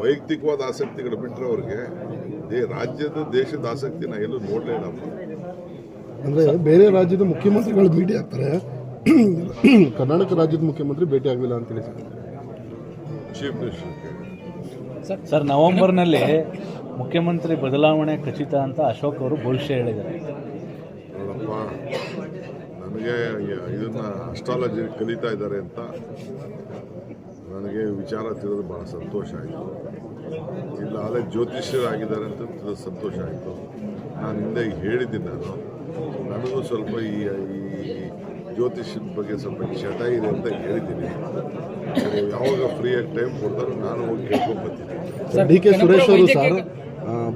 ವೈಯಕ್ತಿಕವಾದ ಆಸಕ್ತಿಗಳು ಬಿಟ್ಟರೆ ಅವ್ರಿಗೆ ದೇ ರಾಜ್ಯದ ದೇಶದ ಆಸಕ್ತಿನ ಎಲ್ಲೂ ನೋಡಲೇ ಇಲ್ಲ ಅಂದರೆ ಬೇರೆ ರಾಜ್ಯದ ಮುಖ್ಯಮಂತ್ರಿಗಳು ಭೇಟಿ ಆಗ್ತಾರೆ. ಕರ್ನಾಟಕ ರಾಜ್ಯದ ಮುಖ್ಯಮಂತ್ರಿ ಭೇಟಿ ಆಗಲಿಲ್ಲ ಅಂತೇಳಿ ಸರ್. ಚೀಫ್ ಮಿನಿಸ್ಟರ್ ಸರ್ ನವೆಂಬರ್ನಲ್ಲಿ ಮುಖ್ಯಮಂತ್ರಿ ಬದಲಾವಣೆ ಖಚಿತ ಅಂತ ಅಶೋಕ್ ಅವರು ಭವಿಷ್ಯ ಹೇಳಿದ್ದಾರೆ. ನೋಡಪ್ಪ ನನಗೆ ಇದನ್ನ ಅಸ್ಟ್ರಾಲಜಿ ಕಲಿತಾ ಇದ್ದಾರೆ ಅಂತ. ನನಗೆ ವಿಚಾರ ತಿಳಿದು ಭಾಳ ಸಂತೋಷ ಆಯಿತು. ಇಲ್ಲ ಅದೇ ಜ್ಯೋತಿಷ್ಯರಾಗಿದ್ದಾರೆ ಅಂತ ತಿಳಿದು ಸಂತೋಷ ಆಯಿತು. ನಾನು ಹಿಂದೆ ಹೇಳಿದ್ದೀನಿ ನಾನು. ನನಗೂ ಸ್ವಲ್ಪ ಈ ಈ ಜ್ಯೋತಿಷ್ಯದ ಬಗ್ಗೆ ಸ್ವಲ್ಪ ಚಟ ಇದೆ ಅಂತ ಹೇಳಿದ್ದೀನಿ. ಯಾವಾಗ ಫ್ರೀಯಾಗಿ ಟೈಮ್ ಕೊಡ್ತಾರೋ ನಾನು ಹೋಗಿ ಕೇಳ್ಕೊಂಡ್ಬರ್ತೀನಿ ಡಿ ಕೆ ಸುರೇಶ್ ಅವರು ಸರ್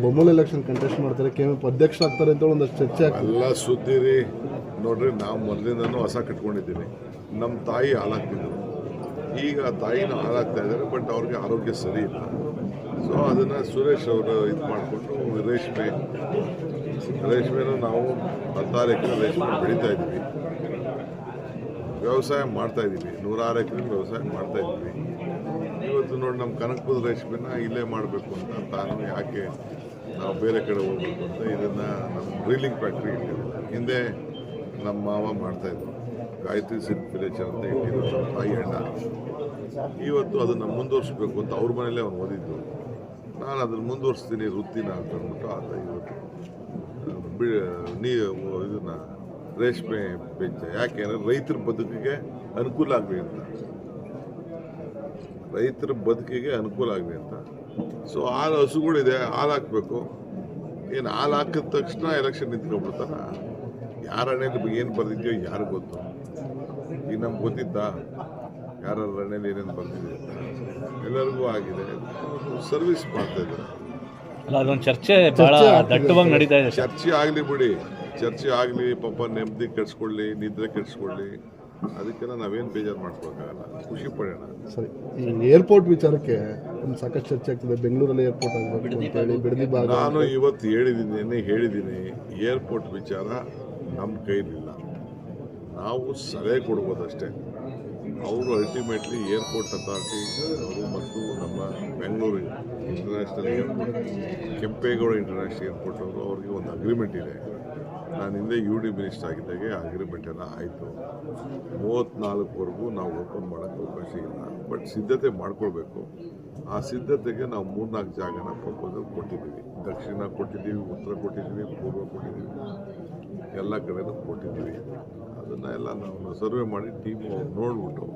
ಬೊಮ್ಮಲ್ ಎಲೆಕ್ಷನ್ ಕಂಟೆಸ್ಟ್ ಮಾಡ್ತಾರೆ ಕೆ ಎಂ ಎಫ್ ಅಧ್ಯಕ್ಷ ಆಗ್ತಾರೆ ಅಂತ ಒಂದಷ್ಟು ಚರ್ಚೆ ಎಲ್ಲ ಸುದ್ದಿ ರೀ. ನೋಡ್ರಿ ನಾವು ಮೊದಲಿಂದನೂ ಹೊಸ ಕಟ್ಕೊಂಡಿದ್ದೀನಿ ನಮ್ಮ ತಾಯಿ ಹಾಲಾಗ್ತಿದ್ರು ಈಗ ತಾಯಿನೂ ಹಾಳಾಗ್ತಾ ಇದ್ದಾರೆ, ಬಟ್ ಅವ್ರಿಗೆ ಆರೋಗ್ಯ ಸರಿ ಇಲ್ಲ. ಸೊ ಅದನ್ನು ಸುರೇಶ್ ಅವರು ಇದು ಮಾಡಿಕೊಂಡು ರೇಷ್ಮೆ, ರೇಷ್ಮೆನ ನಾವು ಹತ್ತಾರು ಎಕರೆ ರೇಷ್ಮೆ ಬೆಳೀತಾ ಇದ್ದೀವಿ. ವ್ಯವಸಾಯ ಮಾಡ್ತಾ ಇದ್ದೀವಿ. ನೂರಾರು ಎಕರೆ ವ್ಯವಸಾಯ ಮಾಡ್ತಾ ಇದ್ದೀವಿ. ಇವತ್ತು ನೋಡಿ ನಮ್ಮ ಕನಕಪುರ ರೇಷ್ಮೆನ ಇಲ್ಲೇ ಮಾಡಬೇಕು ಅಂತ ತಾನು ಯಾಕೆ ನಾವು ಬೇರೆ ಕಡೆ ಹೋಗ್ಬೇಕು ಅಂತ ಇದನ್ನು ನಮ್ಮ ರೀಲಿಂಗ್ ಫ್ಯಾಕ್ಟ್ರಿ ಹಿಂದೆ ನಮ್ಮ ಮಾವ ಮಾಡ್ತಾಯಿದ್ರು ಗಾಯತ್ರಿ ಸಿಲ್ಕ್ ವಿಲೇಜರ್ ಅಂತ ಇಟ್ಟಿದ್ರು ನಮ್ಮ ತಾಯಿ ಅಣ್ಣ. ಇವತ್ತು ಅದನ್ನು ಮುಂದುವರಿಸ್ಬೇಕು ಅಂತ ಅವ್ರ ಮನೇಲೆ ಅವ್ನು ಓದಿದ್ದು. ನಾನು ಅದನ್ನು ಮುಂದುವರಿಸ್ತೀನಿ ವೃತ್ತಿನ ಅಂತ ಅಂದ್ಬಿಟ್ಟು ಆತ ಇವತ್ತು ಬಿ, ನೀ ಇದನ್ನ ರೇಷ್ಮೆ ಬೆಂಚ ಯಾಕೆಂದ್ರೆ ರೈತರ ಬದುಕಿಗೆ ಅನುಕೂಲ ಆಗಲಿ ಅಂತ. ರೈತರ ಬದುಕಿಗೆ ಅನುಕೂಲ ಆಗಲಿ ಅಂತ. ಸೊ ಹಾಲು ಹಸುಗಳಿದೆ, ಹಾಲು ಹಾಕಬೇಕು. ಏನು ಹಾಲು ಹಾಕಿದ ತಕ್ಷಣ ಎಲೆಕ್ಷನ್ ನಿಂತ್ಕೊಂಡ್ಬಿಡ್ತಾರ? ಯಾರ ಹಣೆಯಲ್ಲಿ ಏನು ಬರ್ದಿದ್ಯೋ ಯಾರು ಗೊತ್ತು? ಈಗ ನಮ್ಗೆ ಗೊತ್ತಿತ್ತಾ? ಯಾರ ರಣೇಲಿ ಏನೇನು ಬರ್ತಿದೆ ಎಲ್ಲರಿಗೂ ಆಗಿದೆ. ಸರ್ವಿಸ್ ಮಾಡ್ತಾ ಇದ್ದಾರೆ. ಅಲ್ಲ ಅದೊಂದು ಚರ್ಚೆ ಬಹಳ ದಟ್ಟವಾಗಿ ನಡೀತಾ ಇದೆ ಚರ್ಚೆ ಆಗಲಿ ಬಿಡಿ. ಚರ್ಚೆ ಆಗಲಿ ಪಾಪ ನೆಮ್ಮದಿ ಕೆಡ್ಸ್ಕೊಳ್ಳಿ ನಿದ್ರೆ ಕೆಡ್ಸ್ಕೊಳ್ಳಿ. ಅದಕ್ಕೆಲ್ಲ ನಾವೇನು ಬೇಜಾರು ಮಾಡ್ಕೊಳಕ್ಕಾಗಲ್ಲ. ಖುಷಿ ಪಡೋಣ. ಸರಿ. ಈ ಏರ್ಪೋರ್ಟ್ ವಿಚಾರಕ್ಕೆ ಒಂದು ಸಾಕಷ್ಟು ಚರ್ಚೆ ಆಗ್ತದೆ. ಬೆಂಗಳೂರಲ್ಲಿ ಏರ್ಪೋರ್ಟ್ ಆಗಬೇಕು ಅಂತೇಳಿ ಬಿಡದಿ ಭಾಗ ನಾನು ಇವತ್ತು ಹೇಳಿದ್ದೀನಿ ನಿನ್ನೆ ಹೇಳಿದ್ದೀನಿ ಏರ್ಪೋರ್ಟ್ ವಿಚಾರ ನಮ್ಮ ಕೈಲಿಲ್ಲ. ನಾವು ಸಲಹೆ ಕೊಡ್ಬೋದಷ್ಟೇ. ಅವರು ಅಲ್ಟಿಮೇಟ್ಲಿ ಏರ್ಪೋರ್ಟ್ ಅಥಾರಿಟಿ ಅವರು ಮತ್ತು ನಮ್ಮ Bengaluru international airport Kempegowda international airport ಅವರು ಅವ್ರಿಗೆ ಒಂದು ಅಗ್ರಿಮೆಂಟ್ ಇದೆ. ನಾನು ಹಿಂದೆ ಯು ಡಿ ಮಿನಿಸ್ಟರ್ ಆಗಿದ್ದಾಗೆ ಆ ಅಗ್ರಿಮೆಂಟ್ ಎಲ್ಲ ಆಯಿತು. ಮೂವತ್ತ್ನಾಲ್ಕುವರೆಗೂ ನಾವು ಓಪನ್ ಮಾಡೋಕ್ಕೆ ಅವಕಾಶ ಇಲ್ಲ. ಬಟ್ ಸಿದ್ಧತೆ ಮಾಡ್ಕೊಳ್ಬೇಕು. ಆ ಸಿದ್ಧತೆಗೆ ನಾವು ಮೂರ್ನಾಲ್ಕು ಜಾಗನ ಪ್ರಪೋಸಲ್ ಕೊಟ್ಟಿದ್ದೀವಿ. ದಕ್ಷಿಣ ಕೊಟ್ಟಿದ್ದೀವಿ, ಉತ್ತರ ಕೊಟ್ಟಿದ್ದೀವಿ, ಪೂರ್ವ ಕೊಟ್ಟಿದ್ದೀವಿ. ಎಲ್ಲ ಕಡೆನೂ ಕೊಟ್ಟಿದ್ದೀವಿ. ಅದನ್ನ ಎಲ್ಲ ನಾವು ಸರ್ವೆ ಮಾಡಿ ಟೀಮ್ ನೋಡ್ಬಿಟ್ಟು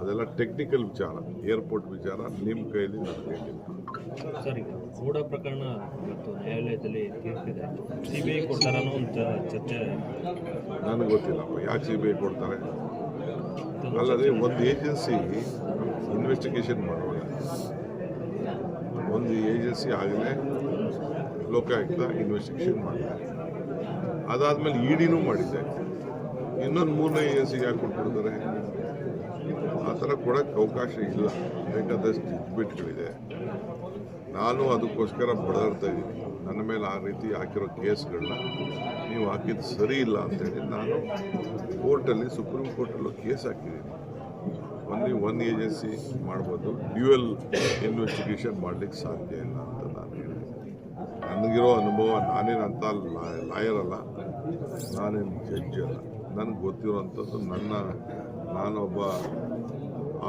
ಅದೆಲ್ಲ ಟೆಕ್ನಿಕಲ್ ವಿಚಾರ ಏರ್ಪೋರ್ಟ್ ವಿಚಾರ ನಿಮ್ಮ ಕೈಯಲ್ಲಿ ನನ್ನ ಕೈಯಲ್ಲಿ ಸರ್ ಈಗ ಪ್ರಕರಣ ಇವತ್ತು ನ್ಯಾಯಾಲಯದಲ್ಲಿ ತೀರ್ಪಿದೆ. ಸಿ ಬಿ ಐ ಅಂತ ಚರ್ಚೆ ನನಗೆ ಗೊತ್ತಿಲ್ಲಪ್ಪ ಯಾಕೆ ಸಿ ಬಿ ಐ ಕೊಡ್ತಾರೆ ಅಲ್ಲದೆ ಒಂದು ಏಜೆನ್ಸಿ ಇನ್ವೆಸ್ಟಿಗೇಷನ್ ಮಾಡುವಾಗ. ಒಂದು ಏಜೆನ್ಸಿ ಆಗಲೇ ಲೋಕಾಯುಕ್ತ ಇನ್ವೆಸ್ಟಿಗೇಷನ್ ಮಾಡಿದೆ ಅದಾದಮೇಲೆ ಇಡಿನೂ ಮಾಡಿದ್ದೆ. ಇನ್ನೊಂದು ಮೂರನೇ ಏಜೆನ್ಸಿಗೆ ಯಾಕೆ ಕೊಟ್ಬಿಡ್ತಾರೆ? ಆ ಥರ ಕೊಡೋಕ್ಕೆ ಅವಕಾಶ ಇಲ್ಲ. ಬೇಕಾದಷ್ಟು ಇಟ್ಬಿಟ್ಗಳಿದೆ ನಾನು ಅದಕ್ಕೋಸ್ಕರ ಬಡದಾಡ್ತಾ ಇದ್ದೀನಿ. ನನ್ನ ಮೇಲೆ ಆ ರೀತಿ ಹಾಕಿರೋ ಕೇಸ್ಗಳನ್ನ ನೀವು ಹಾಕಿದ್ದು ಸರಿ ಇಲ್ಲ ಅಂತೇಳಿ ನಾನು ಕೋರ್ಟಲ್ಲಿ, ಸುಪ್ರೀಂ ಕೋರ್ಟಲ್ಲೂ ಕೇಸ್ ಹಾಕಿದ್ದೀನಿ. ಒನ್ಲಿ ಒನ್ ಏಜೆನ್ಸಿ ಮಾಡ್ಬೋದು. ಡ್ಯೂಯಲ್ ಇನ್ವೆಸ್ಟಿಗೇಷನ್ ಮಾಡಲಿಕ್ಕೆ ಸಾಧ್ಯ ಇಲ್ಲ ಅಂತ ನಾನು ಹೇಳಿದ್ದೀನಿ. ನನಗಿರೋ ಅನುಭವ ನಾನೇನಂತ ಲಾಯರ್ ಅಲ್ಲ. ನಾನೇನು ಜಡ್ಜ್ ಅಲ್ಲ. ನನಗೆ ಗೊತ್ತಿರುವಂಥದ್ದು ನನ್ನ ನಾನೊಬ್ಬ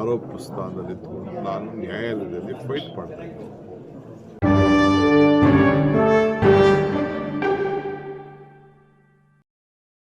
ಆರೋಪ ಸ್ಥಾನದಲ್ಲಿ ನಾನು ನ್ಯಾಯಾಲಯದಲ್ಲಿ ಫೈಟ್ ಮಾಡ್ತಾ ಇದ್ದೀನಿ.